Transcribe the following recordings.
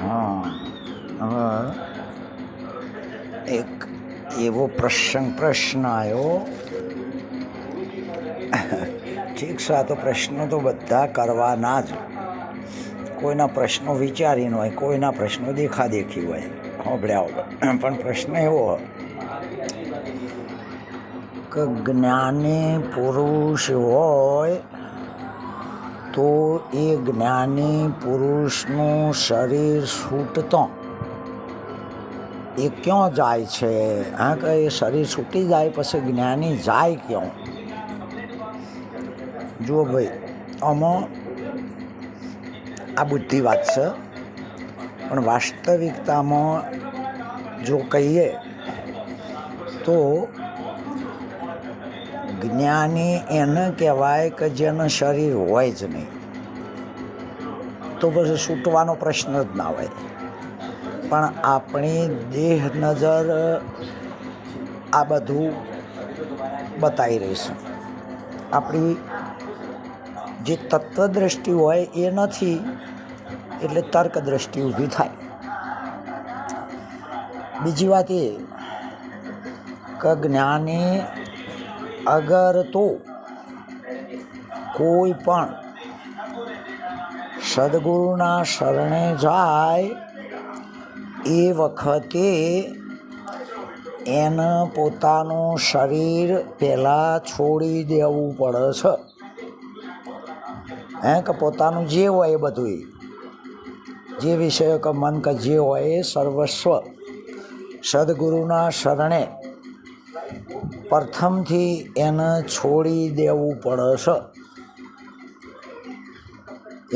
હા. હવે એક એવો પ્રસંગ પ્રશ્ન આવ્યો ઠીક છે, આ તો પ્રશ્નો તો બધા કરવાના જ. કોઈના પ્રશ્નો વિચારીને હોય, કોઈના પ્રશ્નો દેખાદેખી હોય. હોબળ્યા હોય પણ પ્રશ્ન એવો કે જ્ઞાની પુરુષ હોય તો એ જ્ઞાની પુરુષનું શરીર છૂટતો એ ક્યાં જાય છે? હા, કે એ શરીર છૂટી જાય પછી જ્ઞાની જાય ક્યાં? જુઓ ભાઈ, આમાં આ બુદ્ધિ વાત છે. પણ વાસ્તવિકતામાં જો કહીએ તો જ્ઞાની એને કહેવાય કે જેનું શરીર હોય જ નહીં. તો પછી છૂટવાનો પ્રશ્ન જ ના હોય. પણ આપણી દેહ નજર આ બધું બતાવી રહીશું. આપણી જે તત્વદ્રષ્ટિ હોય એ નથી, એટલે તર્ક દ્રષ્ટિ ઊભી થાય. બીજી વાત એ કે જ્ઞાની અગર તો કોઈ પણ સદગુરુના શરણે જાય એ વખતે એને પોતાનું શરીર પહેલાં છોડી દેવું પડે છે. હે કે પોતાનું જે હોય એ બધું જે વિષયો કે મન કે જે હોય એ સર્વસ્વ સદગુરુના શરણે પ્રથમથી એને છોડી દેવું પડે છે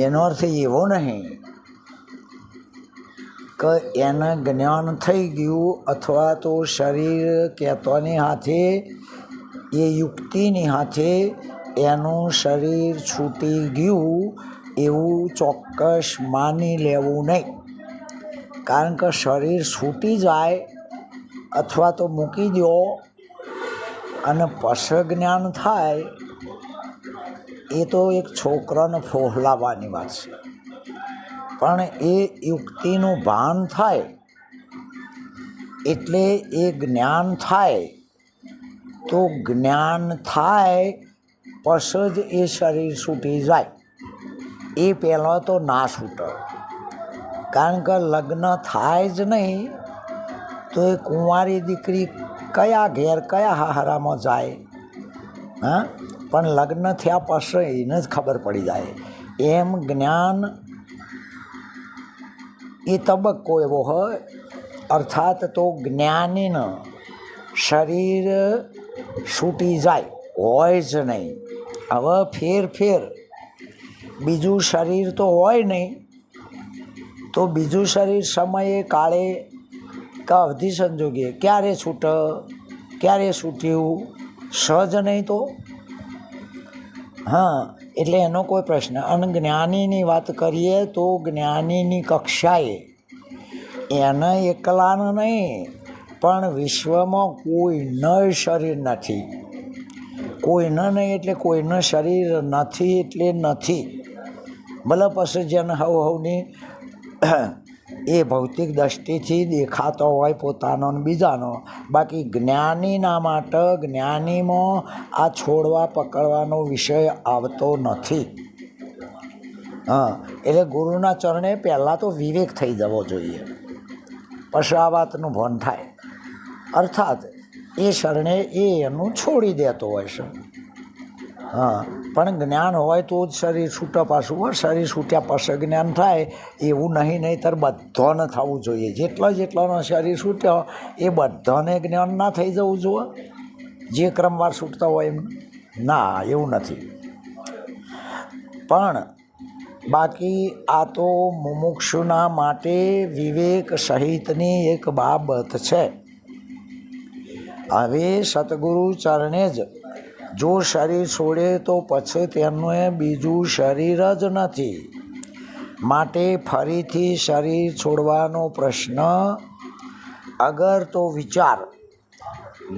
એનો અર્થ એવો નહીં કે એને જ્ઞાન થઈ ગયું અથવા તો શરીર કહેતાની હાથે, એ યુક્તિની હાથે એનું શરીર છૂટી ગયું એવું ચોક્કસ માની લેવું નહીં. કારણ કે શરીર છૂટી જાય અથવા તો મૂકી દો અને પશ જ્ઞાન થાય, એ તો એક છોકરાને ફોહલાવાની વાત છે. પણ એ યુક્તિનું ભાન થાય, એટલે એ જ્ઞાન થાય, તો જ્ઞાન થાય પશ જ એ શરીર છૂટી જાય. એ પહેલાં તો ના છૂટે કારણ કે લગ્ન થાય જ નહીં, તો એ કુંવારી દીકરી કયા ઘેર કયા હારામાં જાય? હા? પણ લગ્ન થયા પછી એને જ ખબર પડી જાય. એમ જ્ઞાન એ તબક્કો એવો હોય અર્થાત તો જ્ઞાનીનું શરીર છૂટી જાય, હોય જ નહીં. હવે ફેર ફેર બીજું શરીર તો હોય નહીં. તો બીજું શરીર સમયે કાળે કે અવધિ સંજોગે? ક્યારે છૂટ? ક્યારે છૂટ્યું? સહજ નહીં તો? હા, એટલે એનો કોઈ પ્રશ્ન. અને જ્ઞાનીની વાત કરીએ તો જ્ઞાનીની કક્ષાએ એને એકલાનું નહીં, પણ વિશ્વમાં કોઈનું શરીર નથી. કોઈનું નહીં એટલે કોઈનું શરીર નથી એટલે નથી. ભલે પછી જેને હવ હવની એ ભૌતિક દ્રષ્ટિથી દેખાતો હોય પોતાનો ને બીજાનો. બાકી જ્ઞાનીના માટે જ્ઞાનીમાં આ છોડવા પકડવાનો વિષય આવતો નથી. હા, એટલે ગુરુના ચરણે પહેલાં તો વિવેક થઈ જવો જોઈએ. પછી આ વાતનું ભાન થાય. અર્થાત એ શરણે એ એનું છોડી દેતો હોય છે. હા. પણ જ્ઞાન હોય તો જ શરીર છૂટા પાછું હોય શરીર છૂટ્યા પાસે જ્ઞાન થાય, એવું નહીં, નહીંતર બધાને થવું જોઈએ. જેટલા જેટલાનો શરીર છૂટ્યો, એ બધાને જ્ઞાન ના થઈ જવું જોઈએ જે ક્રમવાર છૂટતા હોય એમ, ના, એવું નથી. પણ બાકી આ તો મુમુક્ષુના માટે વિવેક સહિતની એક બાબત છે. હવે સતગુરુ ચરણે જ જો શરીર છોડે તો પછી તેનું બીજું શરીર જ નથી. માટે ફરીથી શરીર છોડવાનો પ્રશ્ન, અગર તો વિચાર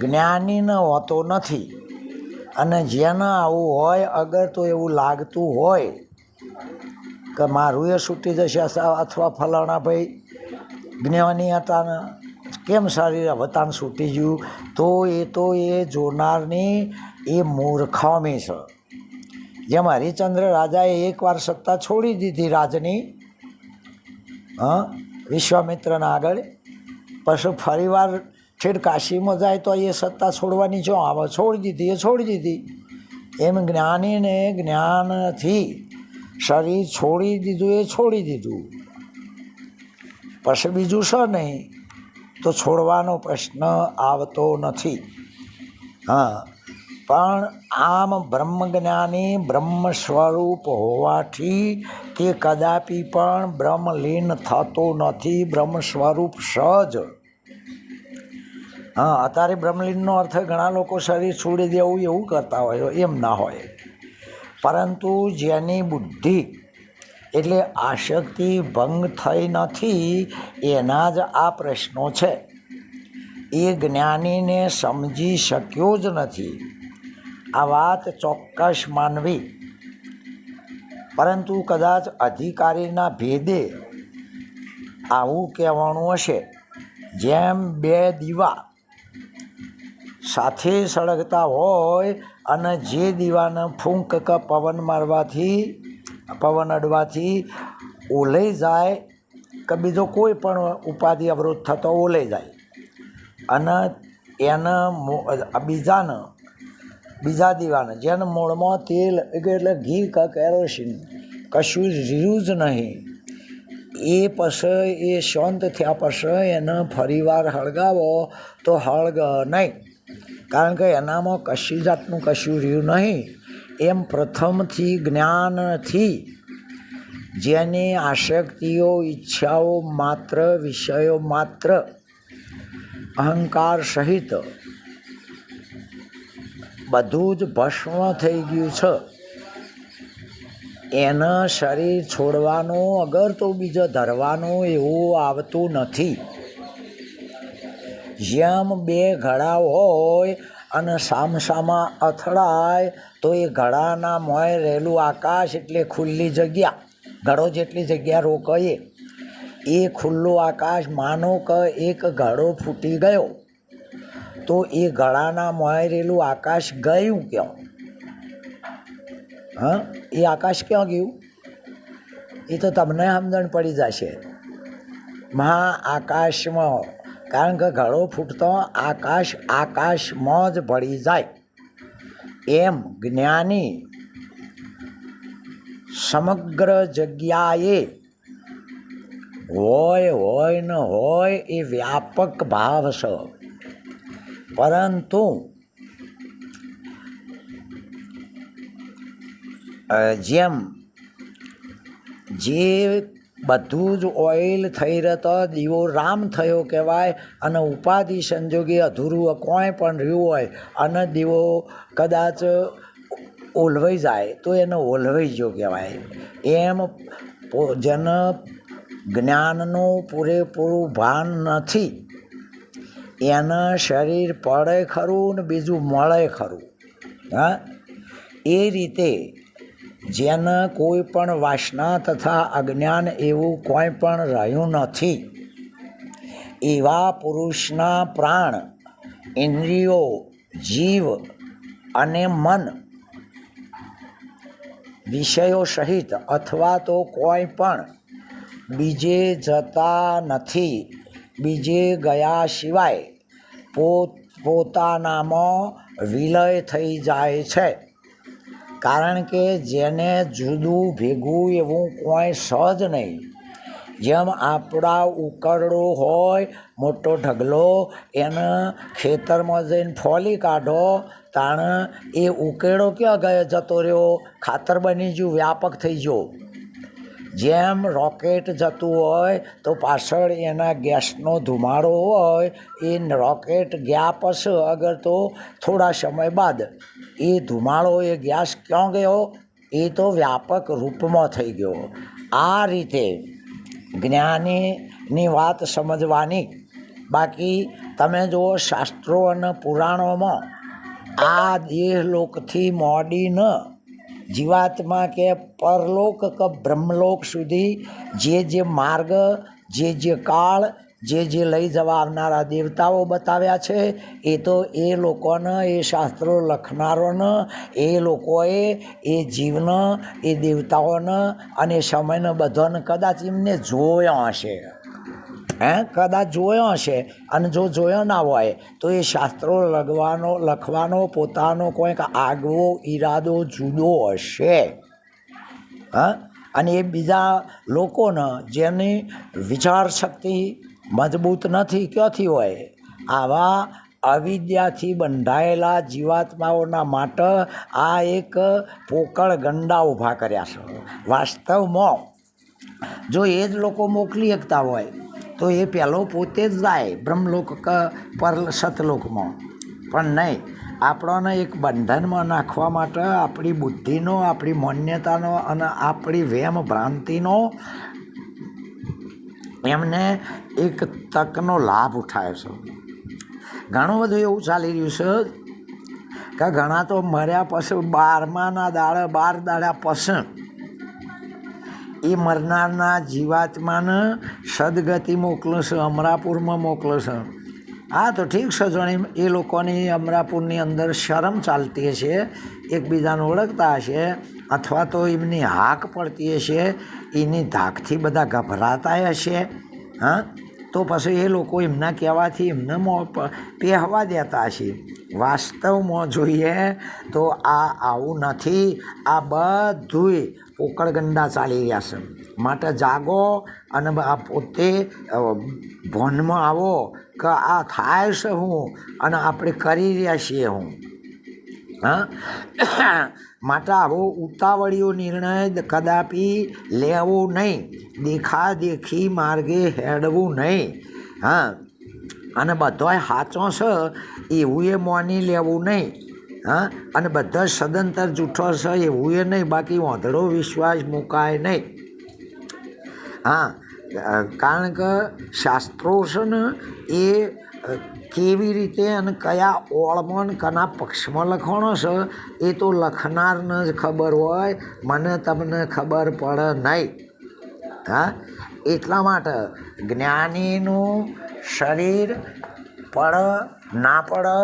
જ્ઞાનીને હોતો નથી અને જેને આવું હોય, અગર તો એવું લાગતું હોય, કે મારું એ છૂટી જશે અથવા ફલાણા ભાઈ જ્ઞાની હતા કેમ શરીર અવતાન છૂટી ગયું? તો એ તો એ જોનારની એ મૂર્ખામી છે. જેમ હરિચંદ્ર રાજાએ એકવાર સત્તા છોડી દીધી રાજની, હા, વિશ્વામિત્રના આગળ. પછી ફરીવાર ઠેઠ કાશીમાં જાય તો એ સત્તા છોડવાની જો આવે છોડી દીધી, એ છોડી દીધી. એમ જ્ઞાનીને જ્ઞાનથી શરીર છોડી દીધું, એ છોડી દીધું. પછી બીજું છે નહીં, તો છોડવાનો પ્રશ્ન આવતો નથી. હા પણ આમ બ્રહ્મજ્ઞાની બ્રહ્મ સ્વરૂપ હોવાથી તે કદાપી પણ બ્રહ્મલીન થતો નથી બ્રહ્મ સ્વરૂપ સહજ હા, અત્યારે બ્રહ્મલીનનો અર્થ ઘણા લોકો શરીર છોડી દેવું એવું કરતા હોય, એમ ના હોય. પરંતુ જેની બુદ્ધિ એટલે આશક્તિ ભંગ થઈ નથી, એના જ આ પ્રશ્નો છે. એ જ્ઞાનીને સમજી શક્યો જ નથી. આ વાત ચોક્કસ માનવી. પરંતુ કદાચ અધિકારીના ભેદે આવું કહેવાનું હશે. જેમ બે દીવા સાથે સળગતા હોય અને જે દીવાને ફૂંક કે પવન મારવાથી, પવન અડવાથી ઓલઈ જાય, કે બીજો કોઈ પણ ઉપાધિ અવરોધ થતો ઓલઈ જાય. અને એને બીજાને બીજા દીવાને. જેને મૂળમાં તેલ એટલે ઘી કે કેરોસીન. કશું રહ્યું જ નહીં. એ પછી એ શાંત થયા પછી એને ફરીવાર હળગાવો તો હળગ નહીં. કારણ કે એનામાં કશી જાતનું કશું રહ્યું નહીં. એમ પ્રથમથી જ્ઞાનથી. જેની આસક્તિઓ ઈચ્છાઓ માત્ર, વિષયો માત્ર. અહંકાર સહિત. બધું જ ભસ્મ થઈ ગયું છે. એના શરીર છોડવાનું, અગર તો બીજો ધરવાનું એવું આવતું નથી. જેમ બે ઘડા હોય અને સામસામા અથડાય, તો એ ઘડાના મોય રહેલું આકાશ એટલે ખુલ્લી જગ્યા, ઘડો જેટલી જગ્યા રોકાઈએ. એ ખુલ્લું આકાશ માનો કે એક ઘડો ફૂટી ગયો. તો એ ગળાના મોહરેલું આકાશ ગયું ક્યાં? હા? એ આકાશ ક્યાં ગયું? એ તો તમને સમજણ પડી જશે. મહા આકાશમાં કારણ કે ઘડો ફૂટતો આકાશ આકાશમાં જ ભળી જાય. એમ જ્ઞાની સમગ્ર જગ્યાએ હોય હોય ન હોય એ વ્યાપક ભાવ છે. પરંતુ જેમ જે બધું જ ઓઇલ થઈ રહેતો દીવો રામ થયો કહેવાય, અને ઉપાધિ સંજોગે અધૂરું કોઈ પણ રહ્યું હોય, અને દીવો કદાચ ઓલવાઈ જાય, તો એને ઓલવાઈ ગયો કહેવાય. એમ જેને જ્ઞાનનું પૂરેપૂરું ભાન નથી. એના શરીર પડે ખરું ને બીજું મળે ખરું. હા? એ રીતે જેને કોઈ પણ વાસના તથા અજ્ઞાન એવું કોઈ પણ રહ્યું નથી, એવા પુરુષના પ્રાણ, ઇન્દ્રિયો, જીવ અને મન વિષયો સહિત અથવા તો કોઈ પણ બીજે જતા નથી. બીજે ગયા સિવાય પોત, પોતાનામાં વિલય થઈ જાય છે. કારણ કે જેને જુદું ભેગું એવું કોઈ સહજ નહીં. જેમ આપણા ઉકરડો હોય, મોટો ઢગલો, એને ખેતરમાં જઈને ફોલી કાઢો, તાણ એ ઉકેડો ક્યાં ગયો જતો રહ્યો? ખાતર બની ગયું વ્યાપક થઈ ગયો જેમ રોકેટ જતું હોય તો પાછળ એના ગેસનો ધુમાડો હોય. એ રોકેટ ગયા પછી અગર તો થોડા સમય બાદ. એ ધુમાડો, એ ગેસ ક્યાં ગયો? એ તો વ્યાપક રૂપમાં થઈ ગયો. આ રીતે જ્ઞાનીની વાત સમજવાની. બાકી તમે જુઓ શાસ્ત્રો અને પુરાણોમાં આ દેહ લોકથી મોડીને જીવાત્મા કે પરલોક કે બ્રહ્મલોક સુધી જે જે માર્ગ, જે જે કાળ, જે જે લઈ જવા આવનારા દેવતાઓ બતાવ્યા છે, એ તો એ લોકોને, એ શાસ્ત્રો લખનારોને, એ લોકોએ એ જીવને, એ દેવતાઓને અને સમયને બધાને કદાચ એમને જોયા હશે. હે? કદાચ જોયો હશે. અને જો જોયો ના હોય, તો એ શાસ્ત્રો લગવાનો, લખવાનો, પોતાનો કોઈક આગવો ઈરાદો જુદો હશે. હા? અને એ બીજા લોકોને જેની વિચાર શક્તિ મજબૂત નથી, ક્યાંથી હોય? આવા અવિદ્યાથી બંધાયેલા જીવાત્માઓના માટે આ એક પોકળ ગંડા ઊભા કર્યા છે. વાસ્તવમાં, જો એ જ લોકો મોકલી શકતા હોય તો એ પહેલો પોતે જ જાય બ્રહ્મલોક પર સતલોકમાં. પણ નહીં, આપણને એક બંધનમાં નાખવા માટે આપણી બુદ્ધિનો, આપણી માન્યતાનો અને આપણી વેમ ભ્રાંતિનો એમને એક તકનો લાભ ઉઠાવે છે. ઘણું બધું એવું ચાલી રહ્યું છે કે ઘણા તો મર્યા પછી બારમાના દાડા, બાર દાડા પછી એ મરનારના જીવાત્માને સદગતિ મોકલશે, અમરાપુરમાં મોકલશે. હા, તો ઠીક છે જાણે એ લોકોની અમરાપુરની અંદર શરમ ચાલતી હશે, એકબીજાને ઓળખતા હશે, અથવા તો એમની હાક પડતી હશે, એની ધાકથી બધા ગભરાતા હશે, હા? તો પછી એ લોકો એમના કહેવાથી એમને મો પહેવા દેતા હશે. વાસ્તવમાં જોઈએ તો આ આવું નથી. આ પોકળગંડા ચાલી રહ્યા છે. માટે જાગો અને આ પોતે ભોનમાં આવો કે આ થાય છે હું અને આપણે કરી રહ્યા છીએ હું. હા? માટે આવો ઉતાવળીયો નિર્ણય કદાપી લેવો નહીં. દેખા દેખી માર્ગે હેડવું નહીં. હા? અને બધોય સાચો છે, એવું એ માની લેવું નહીં. હા? અને બધા સદંતર જૂઠો છે, એવું એ નહીં. બાકી વાંધળો, વિશ્વાસ મુકાય નહીં. હા, કારણ કે શાસ્ત્રો છે ને, એ કેવી રીતે અને કયા ઓળમાં કના પક્ષમાં લખવાનો છે, એ તો લખનારને જ ખબર હોય. મને તમને ખબર પડે નહીં. હા? એટલા માટે જ્ઞાનીનું શરીર પડે, ના પડે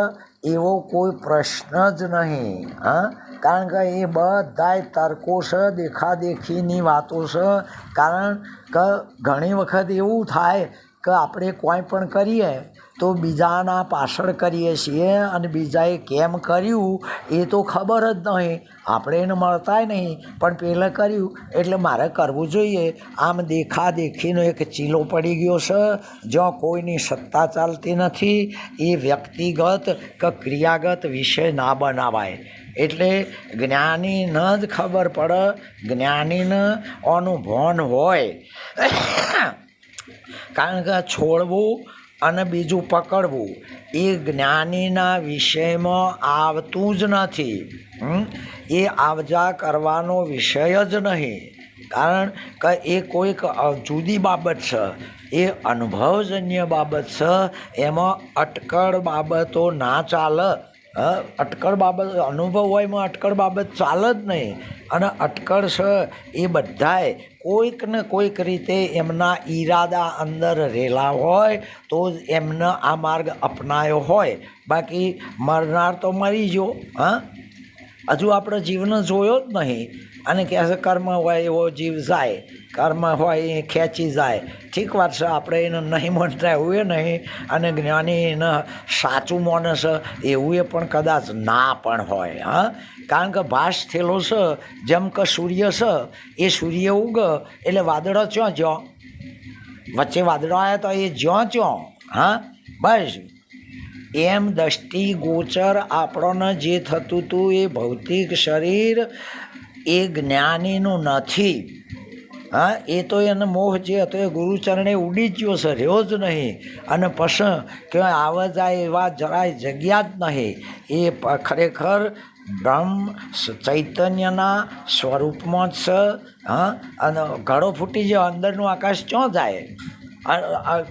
એવો કોઈ પ્રશ્ન જ નહીં, હા? કારણ કે એ બધાય તર્કો છે, દેખાદેખીની વાતો છે. કારણ કે ઘણી વખત એવું થાય કે આપણે કોઈ પણ કરીએ તો બીજાના પાછળ કરીએ છીએ અને બીજાએ કેમ કર્યું એ તો ખબર જ નહીં. આપણે એને મળતાય નહીં, પણ પહેલાં કર્યું. એટલે મારે કરવું જોઈએ. આમ દેખાદેખીનો એક ચીલો પડી ગયો છે. જ્યાં કોઈની સત્તા ચાલતી નથી, એ વ્યક્તિગત કે ક્રિયાગત વિષય ના બનાવાય. એટલે જ્ઞાનીને જ ખબર પડે. જ્ઞાનીને અનુભવ હોય. કારણ કે છોડવું અને બીજું પકડવું એ જ્ઞાનીના વિષયમાં આવતું જ નથી? એ આવજા કરવાનો વિષય જ નહીં. કારણ કે એ કોઈક જુદી બાબત છે. એ અનુભવજન્ય બાબત છે. એમાં અટકળ બાબતો ના ચાલે. અટકળ બાબત, અનુભવ હોય એમાં અટકળ બાબત ચાલે જ નહીં. અને અટકળ છે એ બધાય કોઈક ને કોઈક રીતે એમના ઈરાદા અંદર રહેલા હોય, તો જ એમને આ માર્ગ અપનાયો હોય. બાકી મરનાર તો મરી ગયો, હા? હજુ આપણે જીવન જોયો જ નહીં. અને કહે છે કર્મ હોય એવો જીવ જાય, કર્મ હોય એ ખેંચી જાય. ઠીક વાત છે, આપણે એને નહીં મનતા એવું એ નહીં. અને જ્ઞાની એને સાચું છે એવું એ પણ કદાચ ના પણ હોય, હા. કારણ કે ભાસ થયેલો છે, જેમ કે સૂર્ય છે, એ સૂર્ય ઉગ, એટલે વાદળો ચ્યાં જ્યો? વચ્ચે વાદળો આવ્યા તો એ જ્યો ચ્યો હા, બસ. એમ દષ્ટિ ગોચર આપણને જે થતું હતું એ ભૌતિક શરીર એ જ્ઞાનીનું નથી. હા, એ તો એને મોહ જે હતો એ ગુરુચરણે ઉડી ગયો છે, રહ્યો જ નહીં. અને પશ કે આવા જાય એવા જરાય જગ્યા જ નહીં. એ ખરેખર બ્રહ્મ ચૈતન્યના સ્વરૂપમાં જ છે, હા, અને ઘડો ફૂટી જાય, અંદરનું આકાશ ક્યાં જાય?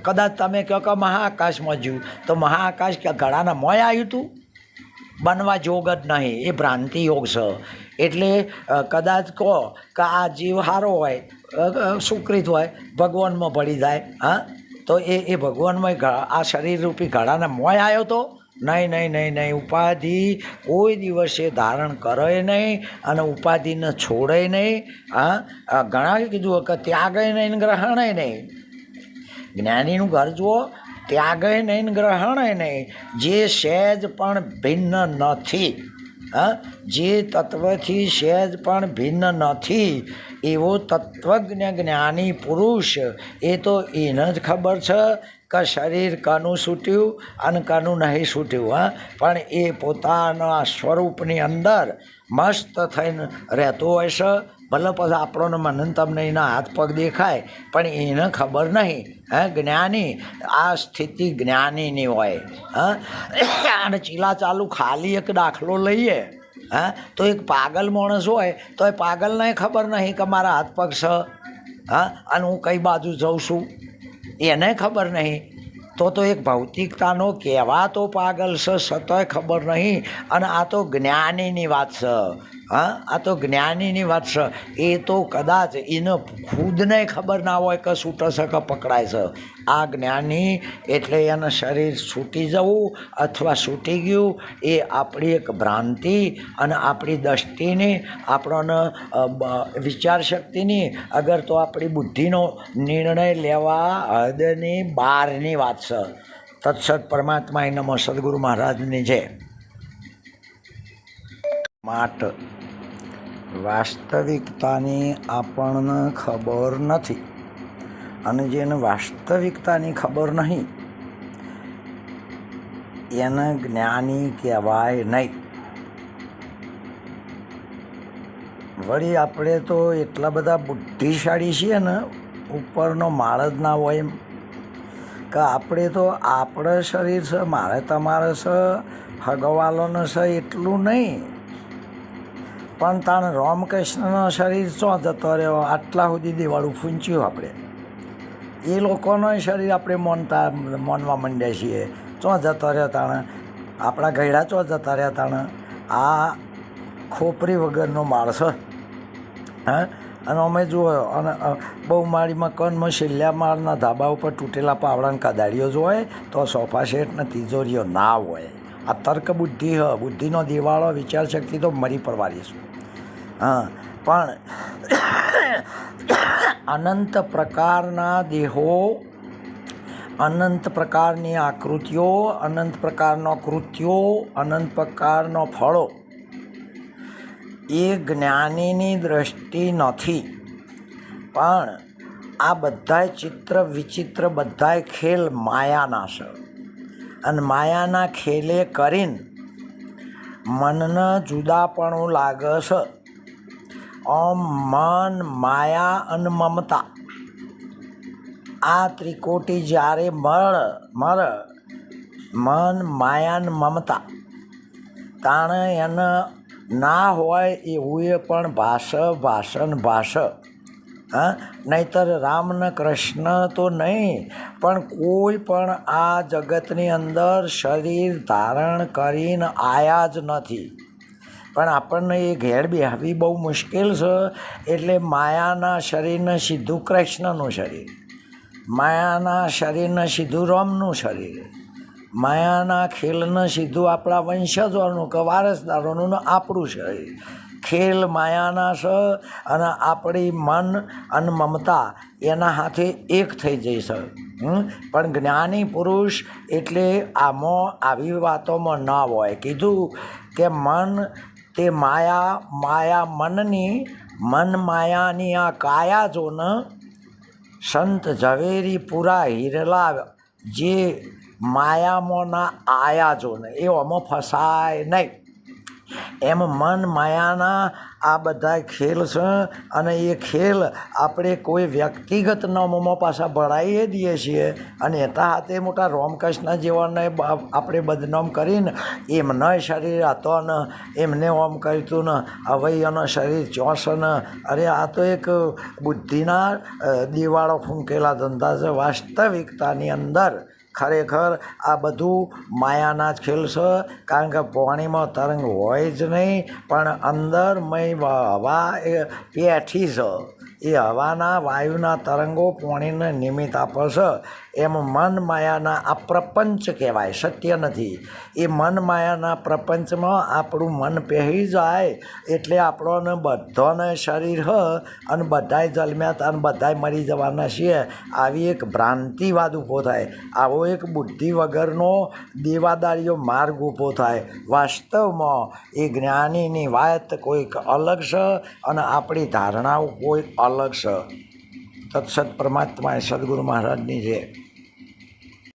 કદાચ તમે કહો કે મહાઆકાશમાં જ્યું, તો મહાઆકાશ કે ઘડાના મોય આવ્યું હતું બનવા જોગ જ નહીં, એ ભ્રાંતિ યોગ છે. એટલે કદાચ કહો કે આ જીવ સારો હોય સુકૃત હોય, ભગવાનમાં ભળી જાય, હા? તો એ એ ભગવાનમાં આ શરીર રૂપી ઘડાને મોય આવ્યો તો? નહીં નહીં નહીં નહીં, ઉપાધિ કોઈ દિવસે ધારણ કરે નહીં અને ઉપાધિને છોડે નહીં, હા? ઘણા કીધું કે ત્યાગય નહીં, ગ્રહણ નહીં. જ્ઞાનીનું ઘર જુઓ ત્યાગય નહીં, ગ્રહણે નહીં. જે સહેજ પણ ભિન્ન નથી. હા? જે તત્વથી સહેજ પણ ભિન્ન નથી, એવો તત્વજ્ઞ જ્ઞાની પુરુષ, એ તો એને જ ખબર છે કે શરીર કાનું છૂટ્યું અને કાનું નહીં છૂટ્યું, હા? પણ એ પોતાના સ્વરૂપની અંદર મસ્ત થઈને રહેતો હોય છે ભલે પછી આપણને મનન તમને એના હાથ પગ દેખાય, પણ એને ખબર નહીં. હે, જ્ઞાની, આ સ્થિતિ જ્ઞાનીની હોય. હા? અને ચીલા ચાલુ ખાલી એક દાખલો લઈએ. હા? તો એક પાગલ માણસ હોય, તો એ પાગલને ખબર નહીં કે મારા હાથ પગ છે. હા? અને હું કઈ બાજુ જઉં છું? એને ખબર નહીં. તો તો એક ભૌતિકતાનો કહેવાતો પાગલ છે, સતોય ખબર નહીં. અને આ તો જ્ઞાનીની વાત છે. હા? આ તો જ્ઞાનીની વાત છે. એ તો કદાચ એને ખુદને ખબર ના હોય કે છૂટે છે કે પકડાય છે. આ જ્ઞાની એટલે એનું શરીર છૂટી જવું અથવા છૂટી ગયું એ આપણી એક ભ્રાંતિ અને આપણી દ્રષ્ટિની, આપણને વિચાર શક્તિની અગર તો આપણી બુદ્ધિનો નિર્ણય લેવા હદની બહારની વાત છે. તત્સત પરમાત્મા એનામાં સદગુરુ મહારાજની છે માટે. વાસ્તવિકતાની આપણને ખબર નથી. અને જેને વાસ્તવિકતાની ખબર નહીં, એને જ્ઞાની કહેવાય નહીં. વળી આપણે તો એટલા બધા બુદ્ધિશાળી છીએ ને, ઉપરનો માળ જ ના હોય એમ. કે આપણે તો આપણે શરીર છે, મારે તમારે છે હગવાલોને છે એટલું નહીં. પણ તાણ રામકૃષ્ણનો શરીર શું જતો રહ્યો? આટલા સુધી દિવાળું ફૂંચ્યું આપણે. એ લોકોનો શરીર આપણે મોનતા, મોનવા માંડ્યા છીએ. ચો જતો રહ્યો તાણે? આપણા ગયડા ચો જતા રહ્યા તાણે? આ ખોપરી વગરનો માણસ, હા. અને અમે જુઓ, અને બહુ માળીમાં કનમાં છેલ્લા માળના ધાબા ઉપર તૂટેલા પાવડાને કદાડીઓ જ હોય, તો સોફા સેટ ને તિજોરીઓ ના હોય. આ તર્ક બુદ્ધિ હ. બુદ્ધિનો દિવાળો વિચાર શક્તિ તો મરી પરવારીશું હા, પણ અનંત પ્રકારના દેહો, અનંત પ્રકારની આકૃતિઓ, અનંત પ્રકારનો કૃત્યો, અનંત પ્રકારનો ફળો, એ જ્ઞાનીની દ્રષ્ટિ નથી. પણ આ બધાય ચિત્ર વિચિત્ર બધાય ખેલ માયાના છે. અને માયાના ખેલે કરીને મનને જુદાપણું લાગે છે. ઓમ મન માયા અને મમતા. આ ત્રિકોટી જ્યારે મળ મળ, મન માયાન મમતા. તાણે એને ના હોય એવું એ પણ ભાષ ભાષણ ભાષ. હા? નહીતર રામ ને કૃષ્ણ તો નહીં, પણ કોઈ પણ આ જગતની અંદર શરીર ધારણ કરીને આયા જ નથી. પણ આપણને એ ઘેર બેહવી બહુ મુશ્કેલ છે, એટલે માયાના શરીરને સીધું કૃષ્ણનું શરીર, માયાના શરીરને સીધું રોમનું શરીર, માયાના ખેલને સીધું આપણા વંશજોનું કે વારસદારોનું ને આપણું શરીર. ખેલ માયાના છે અને આપણી મન અને મમતા એના હાથે એક થઈ જઈ છે. પણ જ્ઞાની પુરુષ એટલે આમાં આવી વાતોમાં ન હોય. કીધું કે મન તે માયા માયા મનની, મન માયાની આ કાયા જોન સંત ઝવેરી પૂરા હિરલા જે માયામાંના આયા જોને એ આમાં ફસાય નહીં. એમ મન માયાના આ બધા ખેલ છે અને એ ખેલ આપણે કોઈ વ્યક્તિગત નામોમાં પાછા ભળાવીએ દઈએ છીએ. અને એતા હાથે મોટા રોમકૃષ્ણ જેવાને આપણે બદનામ કરીને એમને શરીર હતો ને એમને ઓમ કરતું ને હવે એનો શરીર ચોસ ને. અરે આ તો એક બુદ્ધિના દિવાળો ફૂંકેલા ધંધા છે વાસ્તવિકતાની અંદર. ખરેખર આ બધું માયાના જ ખેલ છે. કારણ કે પાણીમાં તરંગ હોય જ નહીં, પણ અંદર મય હવા એ પેઠી છે. એ હવાના, વાયુના તરંગો પાણીને નિમિત્ત આપે છે. એમ મન માયાના આ પ્રપંચ કહેવાય, સત્ય નથી. એ મન માયાના પ્રપંચમાં આપણું મન પહેરી જાય એટલે આપણોને બધાને શરીર હ અને બધાય જલમ્યા અને બધાય મરી જવાના છીએ. આવી એક ભ્રાંતિવાદ ઊભો થાય. આવો એક બુદ્ધિ વગરનો દેવાદારીઓ માર્ગ ઊભો થાય. વાસ્તવમાં એ જ્ઞાનીની વાત કોઈક અલગ છે અને આપણી ધારણાઓ કોઈક અલગ છે તત્સત પરમાત્માએ સદગુરુ મહારાજની જે